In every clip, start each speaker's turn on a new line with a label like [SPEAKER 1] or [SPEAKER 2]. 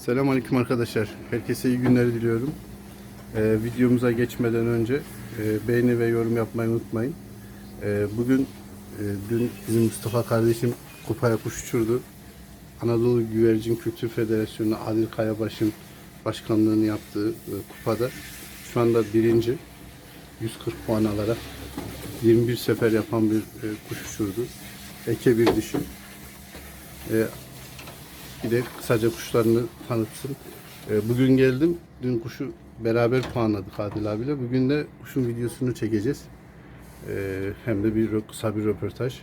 [SPEAKER 1] Selamünaleyküm arkadaşlar. Herkese iyi günler diliyorum. Ee, videomuza geçmeden önce e, beğeni ve yorum yapmayı unutmayın. Ee, bugün e, dün bizim Mustafa kardeşim kupaya kuş uçurdu. Anadolu Güvercin Kültür Federasyonu Adil Kayabaş'ın başkanlığını yaptığı e, kupada şu anda birinci 140 puan alarak 21 sefer yapan bir e, kuş uçurdu. Eke bir dişi. E, bir de kısaca kuşlarını tanıtsın. Ee, Bugün geldim. Dün kuşu beraber puanladık Adil abiyle. Bugün de kuşun videosunu çekeceğiz. Ee, Hem de bir kısa bir röportaj.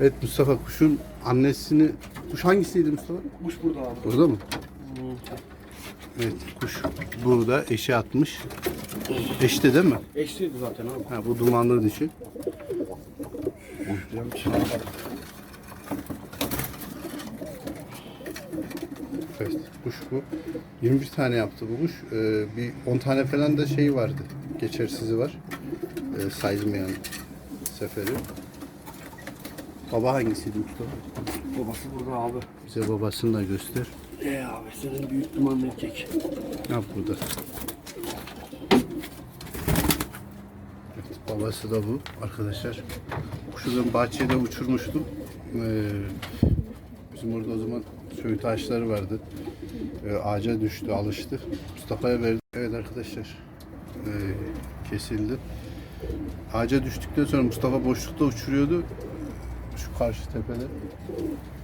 [SPEAKER 1] Evet Mustafa kuşun annesini... Kuş hangisiydi Mustafa?
[SPEAKER 2] Kuş burada abi.
[SPEAKER 1] Burada mı? Evet kuş burada eşe atmış. Eşte değil mi?
[SPEAKER 2] Eşliydi zaten abi.
[SPEAKER 1] Ha, bu dumanlı dişi. Evet, kuş bu. 21 tane yaptı bu kuş. Ee, bir 10 tane falan da şey vardı. Geçersizi var. Ee, sayılmayan seferi. Baba hangisiydi Mustafa?
[SPEAKER 2] Babası burada abi.
[SPEAKER 1] Bize babasını da göster.
[SPEAKER 2] Ee abi senin büyük dumanlı erkek.
[SPEAKER 1] Ha burada. Evet, babası da bu arkadaşlar. Kuşu ben bahçede uçurmuştum. Ee, bizim orada o zaman ağaçları vardı. Ee, ağaca düştü, alıştı. Mustafa'ya verdim. Evet arkadaşlar. Ee, kesildi. Ağaca düştükten sonra Mustafa boşlukta uçuruyordu. Şu karşı tepede.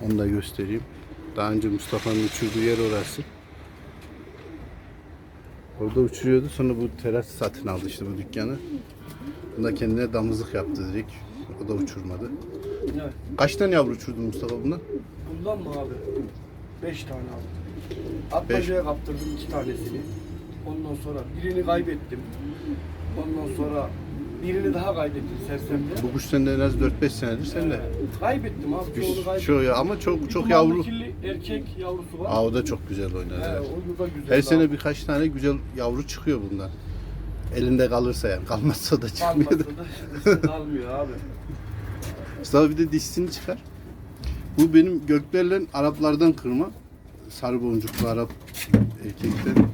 [SPEAKER 1] Onu da göstereyim. Daha önce Mustafa'nın uçurduğu yer orası. Orada uçuruyordu. Sonra bu teras satın aldı işte bu dükkanı. Bunda kendine damızlık yaptı direkt. O da uçurmadı.
[SPEAKER 2] Evet.
[SPEAKER 1] Kaç tane yavru uçurdun Mustafa bundan?
[SPEAKER 2] Bundan mı abi? Beş tane aldım. Atmacaya kaptırdım iki tanesini. Ondan sonra birini kaybettim. Ondan sonra birini daha kaybettim sersemde.
[SPEAKER 1] Bu kuş sende en az 4-5 senedir sende.
[SPEAKER 2] Kaybettim abi. Çoğunu kaybettim.
[SPEAKER 1] Şu ya ama çok çok
[SPEAKER 2] Dumanlı
[SPEAKER 1] yavru.
[SPEAKER 2] kirli erkek yavrusu var.
[SPEAKER 1] Aa o da çok güzel oynar.
[SPEAKER 2] He,
[SPEAKER 1] evet.
[SPEAKER 2] o da güzel.
[SPEAKER 1] Her
[SPEAKER 2] abi.
[SPEAKER 1] sene birkaç tane güzel yavru çıkıyor bundan. Elinde kalırsa yani. Kalmazsa da çıkmıyor.
[SPEAKER 2] Kalmasa da işte kalmıyor abi.
[SPEAKER 1] Mustafa bir de dişsini çıkar. Bu benim göklerle Araplardan kırma. Sarı boncuklu Arap erkekten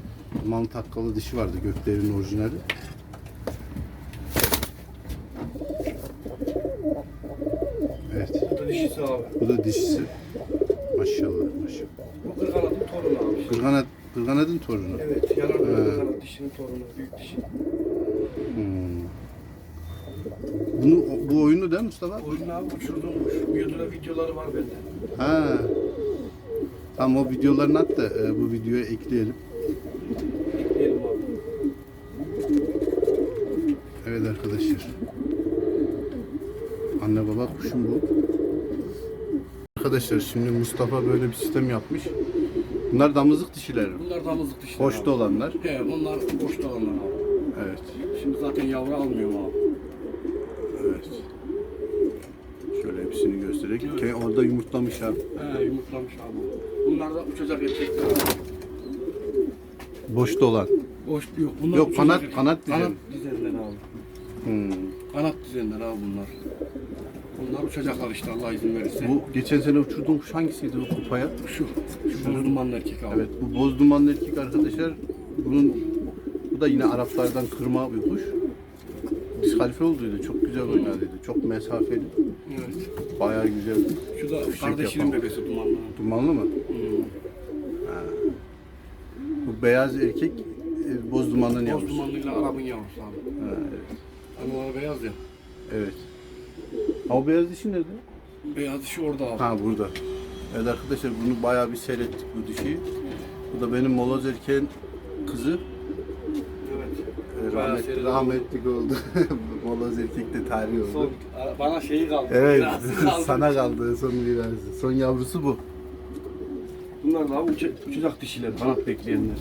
[SPEAKER 1] mal takkalı dişi vardı göklerin orijinali. Evet.
[SPEAKER 2] Bu da dişisi abi.
[SPEAKER 1] Bu da dişisi. Maşallah maşallah.
[SPEAKER 2] Bu kırkanatın torunu abi.
[SPEAKER 1] Kırganat, Kırganat'ın torunu.
[SPEAKER 2] Evet, yanarlı
[SPEAKER 1] He.
[SPEAKER 2] kırkanat dişinin torunu, büyük dişi.
[SPEAKER 1] Hmm. Bunu, bu oyunu değil mi Mustafa?
[SPEAKER 2] Oyun abi uçurdum YouTube'da videoları var bende.
[SPEAKER 1] Ha. Tamam o videolarını at da e, bu videoya ekleyelim.
[SPEAKER 2] Ekleyelim abi.
[SPEAKER 1] Evet arkadaşlar. Anne baba kuşum bu. Arkadaşlar şimdi Mustafa böyle bir sistem yapmış. Bunlar damızlık dişiler.
[SPEAKER 2] Bunlar damızlık dişleri
[SPEAKER 1] Boşta
[SPEAKER 2] abi.
[SPEAKER 1] olanlar.
[SPEAKER 2] He, onlar boşta olanlar abi.
[SPEAKER 1] Evet.
[SPEAKER 2] Şimdi zaten yavru almıyorum abi.
[SPEAKER 1] Evet. Şöyle hepsini göstererek. Ke- Orada yumurtlamış abi.
[SPEAKER 2] He, yumurtlamış abi. Bunlar da uçacak erkekler abi.
[SPEAKER 1] Boşta olan.
[SPEAKER 2] Boş yok. Bunlar
[SPEAKER 1] Yok,
[SPEAKER 2] uçacak
[SPEAKER 1] kanat- kanat dizen.
[SPEAKER 2] Kanat dizenler abi.
[SPEAKER 1] Hmm.
[SPEAKER 2] Kanat dizenler abi bunlar. Bunlar uçacaklar işte Allah izin verirse.
[SPEAKER 1] Bu geçen sene uçurduğun kuş hangisiydi o kupaya?
[SPEAKER 2] şu. Şu boz dumanlı erkek abi.
[SPEAKER 1] Evet bu boz dumanlı erkek arkadaşlar bunun bu da yine Araplardan kırma bir kuş. Diskalifiye olduydu. Çok güzel oynadıydı. Çok mesafeli.
[SPEAKER 2] Evet.
[SPEAKER 1] Bayağı güzel.
[SPEAKER 2] Şu da
[SPEAKER 1] Fişek
[SPEAKER 2] kardeşinin
[SPEAKER 1] yapan.
[SPEAKER 2] bebesi dumanlı.
[SPEAKER 1] Dumanlı mı?
[SPEAKER 2] Hmm.
[SPEAKER 1] Bu beyaz erkek e, boz dumanlının
[SPEAKER 2] Boz
[SPEAKER 1] yavrusu.
[SPEAKER 2] dumanlıyla Arap'ın yavrusu abi.
[SPEAKER 1] Ha, evet.
[SPEAKER 2] Anılar beyaz ya.
[SPEAKER 1] evet. Ha, o beyaz dişi nerede?
[SPEAKER 2] Beyaz dişi orada abi.
[SPEAKER 1] Ha burada. Evet arkadaşlar bunu bayağı bir seyrettik bu dişiyi. Bu da benim moloz erkeğin kızı.
[SPEAKER 2] Evet. Bayağı
[SPEAKER 1] Rahmet,
[SPEAKER 2] seyrettik.
[SPEAKER 1] rahmetlik oldu. moloz erkek de tarih oldu.
[SPEAKER 2] Son, bana şeyi kaldı.
[SPEAKER 1] Evet,
[SPEAKER 2] kaldı.
[SPEAKER 1] sana kaldı son mirası. Son yavrusu bu.
[SPEAKER 2] Bunlar da abi uça, uçacak dişiler, kanat bekleyenler.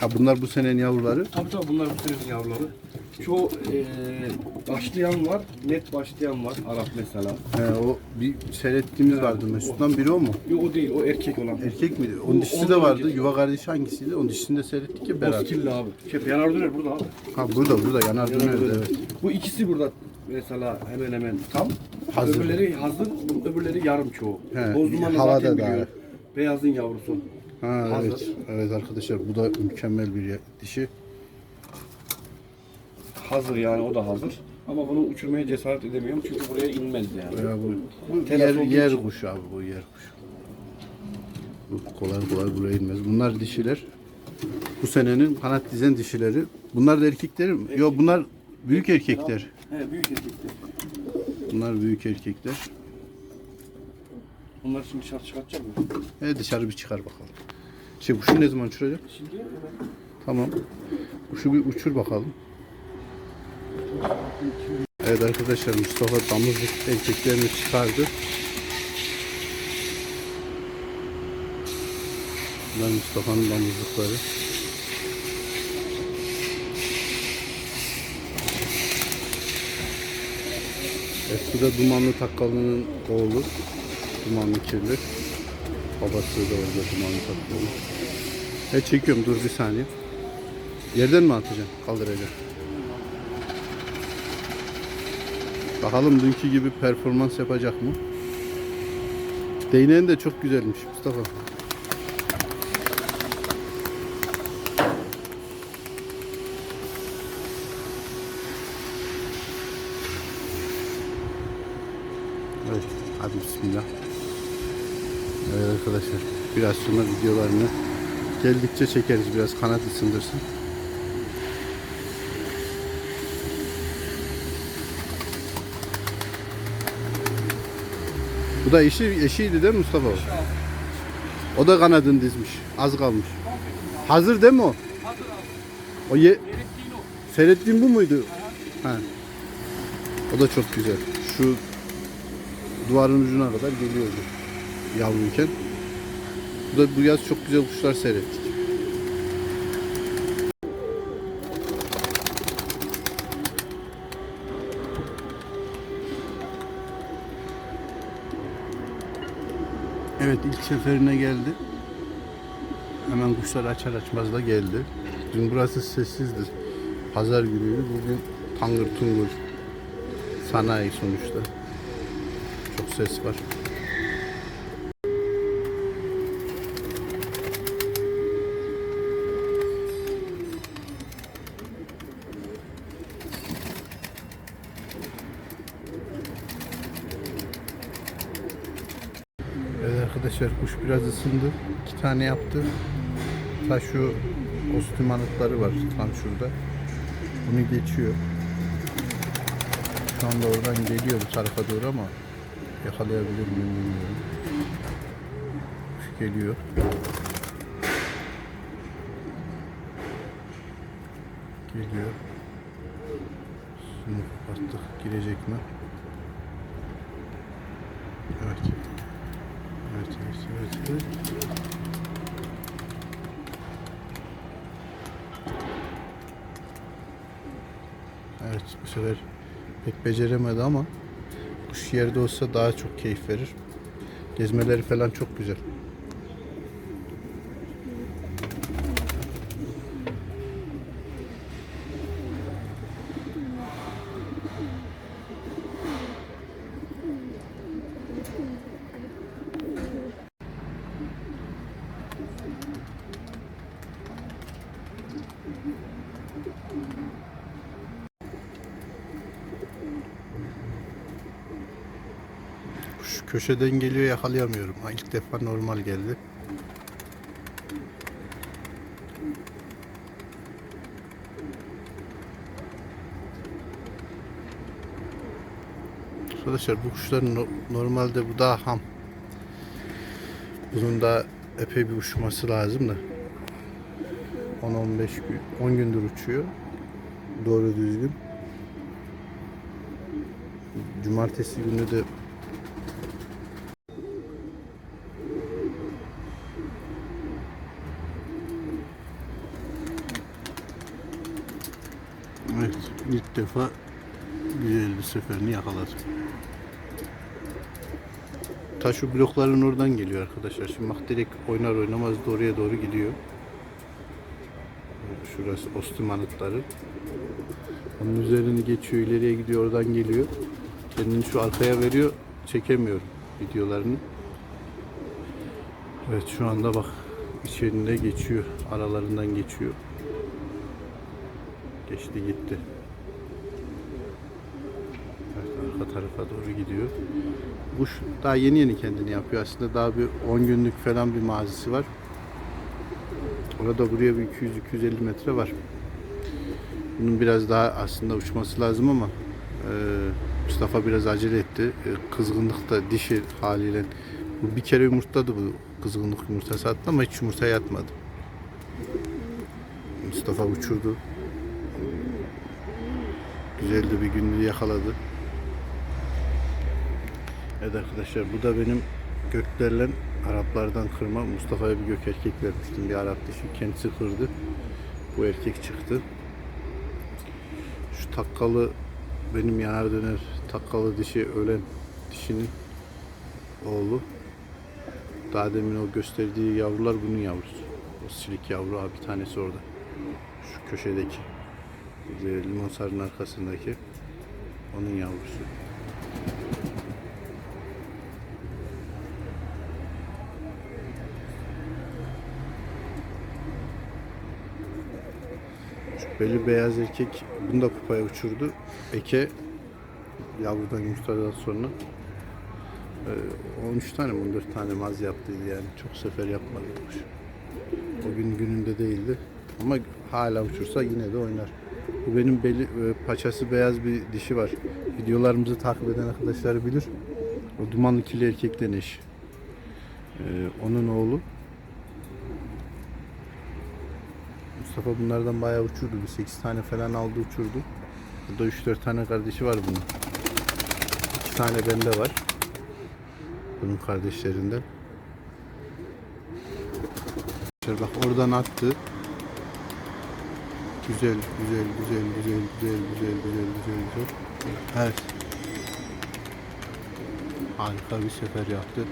[SPEAKER 1] Ha bunlar bu senenin yavruları.
[SPEAKER 2] Tabii tabii bunlar bu senenin yavruları. Çoğu eee başlayan var, net başlayan var. Arap mesela.
[SPEAKER 1] He, o bir seyrettiğimiz vardı Mesut'tan biri o mu?
[SPEAKER 2] Yok o değil, o erkek olan.
[SPEAKER 1] Erkek miydi? Onun
[SPEAKER 2] Bu
[SPEAKER 1] dişisi
[SPEAKER 2] ondan
[SPEAKER 1] de vardı.
[SPEAKER 2] önceki.
[SPEAKER 1] Yuva kardeşi hangisiydi? Onun dişisini de seyrettik ya beraber.
[SPEAKER 2] Bozkirli abi. Şey, yanar döner burada abi.
[SPEAKER 1] Ha burada burada yanar
[SPEAKER 2] Yanar
[SPEAKER 1] dönerdi
[SPEAKER 2] döner.
[SPEAKER 1] evet.
[SPEAKER 2] Bu ikisi burada mesela hemen hemen tam.
[SPEAKER 1] Hazır.
[SPEAKER 2] Öbürleri hazır, öbürleri yarım çoğu.
[SPEAKER 1] He,
[SPEAKER 2] Boz dumanı
[SPEAKER 1] havada
[SPEAKER 2] zaten
[SPEAKER 1] daha.
[SPEAKER 2] biliyor. Beyazın yavrusu.
[SPEAKER 1] Ha
[SPEAKER 2] Hazır.
[SPEAKER 1] evet. Evet arkadaşlar bu da mükemmel bir ya- dişi.
[SPEAKER 2] Hazır yani o da hazır. Ama bunu uçurmaya cesaret edemiyorum çünkü buraya inmez yani.
[SPEAKER 1] Ya bu, bu
[SPEAKER 2] Teras
[SPEAKER 1] yer,
[SPEAKER 2] olduğu
[SPEAKER 1] yer
[SPEAKER 2] için.
[SPEAKER 1] kuşu abi bu yer kuşu. Bu kolay kolay buraya inmez. Bunlar dişiler. Bu senenin kanat dizen dişileri. Bunlar da erkekleri mi? Yok bunlar büyük erkekler.
[SPEAKER 2] He büyük erkekler.
[SPEAKER 1] Bunlar büyük erkekler.
[SPEAKER 2] Bunlar şimdi dışarı çıkartacak mı?
[SPEAKER 1] E dışarı bir çıkar bakalım. Şey kuşu ne zaman uçuracak?
[SPEAKER 2] Şimdi evet.
[SPEAKER 1] Tamam. Kuşu bir uçur bakalım. Evet arkadaşlar Mustafa damızlık erkeklerini çıkardı. Bunlar Mustafa'nın damızlıkları. Evet bu da Dumanlı Takkalı'nın oğlu. Dumanlı Kirli. Babası da orada Dumanlı Takkalı. Evet çekiyorum dur bir saniye. Yerden mi atacaksın? Kaldıracağım. Bakalım dünkü gibi performans yapacak mı? Değneğin de çok güzelmiş Mustafa. Evet, hadi bismillah. Evet arkadaşlar, biraz sonra videolarını geldikçe çekeriz. Biraz kanat ısındırsın. Bu da eşi, eşiydi değil mi Mustafa? O da kanadını dizmiş. Az kalmış. Hazır değil mi o? O ye... Seyrettiğin bu muydu? Ha. O da çok güzel. Şu duvarın ucuna kadar geliyordu. Yavruyken. Bu da bu yaz çok güzel kuşlar seyrettik. Evet ilk seferine geldi. Hemen kuşlar açar açmaz da geldi. Dün burası sessizdi. Pazar günüydü. Bugün tangır tungur. Sanayi sonuçta. Çok ses var. Evet arkadaşlar kuş biraz ısındı. İki tane yaptı. Ta şu kostüm anıtları var tam şurada. Bunu geçiyor. Şu anda oradan geliyor bu tarafa doğru ama yakalayabilir miyim bilmiyorum. Kuş geliyor. Geliyor. Şunu kapattık. Girecek mi? Evet. Evet, evet, evet, evet. Evet, bu sefer pek beceremedi ama kuş yerde olsa daha çok keyif verir. Gezmeleri falan çok güzel. Kuş köşeden geliyor yakalayamıyorum. Ha, ilk defa normal geldi. Arkadaşlar bu kuşların no- normalde bu daha ham. Bunun da epey bir uçması lazım da. 10-15 gün, 10 gündür uçuyor. Doğru düzgün. Cumartesi günü de Evet, ilk defa güzel bir seferini yakaladım. Ta şu blokların oradan geliyor arkadaşlar. Şimdi bak direkt oynar oynamaz da oraya doğru gidiyor. Şurası Ostim anıtları. Onun üzerini geçiyor, ileriye gidiyor, oradan geliyor. Kendini şu arkaya veriyor, çekemiyorum videolarını. Evet şu anda bak içerinde geçiyor, aralarından geçiyor. Geçti gitti. Arka tarafa doğru gidiyor. Kuş daha yeni yeni kendini yapıyor aslında. Daha bir 10 günlük falan bir mazisi var. Orada buraya bir 200-250 metre var. Bunun biraz daha aslında uçması lazım ama e, Mustafa biraz acele etti. E, kızgınlık da dişi haliyle. Bir kere yumurtladı bu kızgınlık yumurtası attı ama hiç yumurtaya yatmadı. Mustafa uçurdu. Güzel de bir günlüğü yakaladı. Evet arkadaşlar bu da benim göklerle Araplardan kırma Mustafa'ya bir gök erkek vermiştim. Bir Arap dişi kendisi kırdı. Bu erkek çıktı. Şu takkalı benim yanar döner takkalı dişi ölen dişinin oğlu. Daha demin o gösterdiği yavrular bunun yavrusu. O silik yavru abi bir tanesi orada. Şu köşedeki de limon sarının arkasındaki onun yavrusu Belli beyaz erkek bunu da kupaya uçurdu. Eke yavrudan yumurtadan sonra e, 13 tane mi 14 tane maz yaptıydı yani. Çok sefer yapmadı kuş. O gün gününde değildi. Ama hala uçursa yine de oynar. Bu benim beli, e, paçası beyaz bir dişi var. Videolarımızı takip eden arkadaşlar bilir. O dumanlı kili erkekten eş. E, onun oğlu. Mustafa bunlardan bayağı uçurdu. Bir 8 tane falan aldı uçurdu. Burada 3-4 tane kardeşi var bunun. 2 tane bende var. Bunun kardeşlerinden. Bak oradan attı. Güzel, güzel, güzel, güzel, güzel, güzel, güzel, güzel, güzel. Evet. Harika bir sefer yaptı.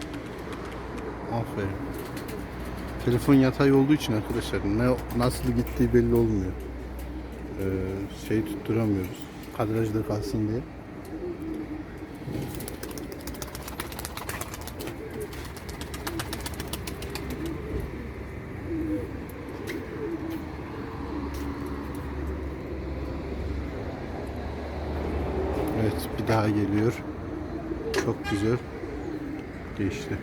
[SPEAKER 1] Aferin. Telefon yatay olduğu için arkadaşlar ne nasıl gittiği belli olmuyor. Ee, şey tutturamıyoruz. Kadrajda kalsın diye. Evet bir daha geliyor. Çok güzel. Geçti.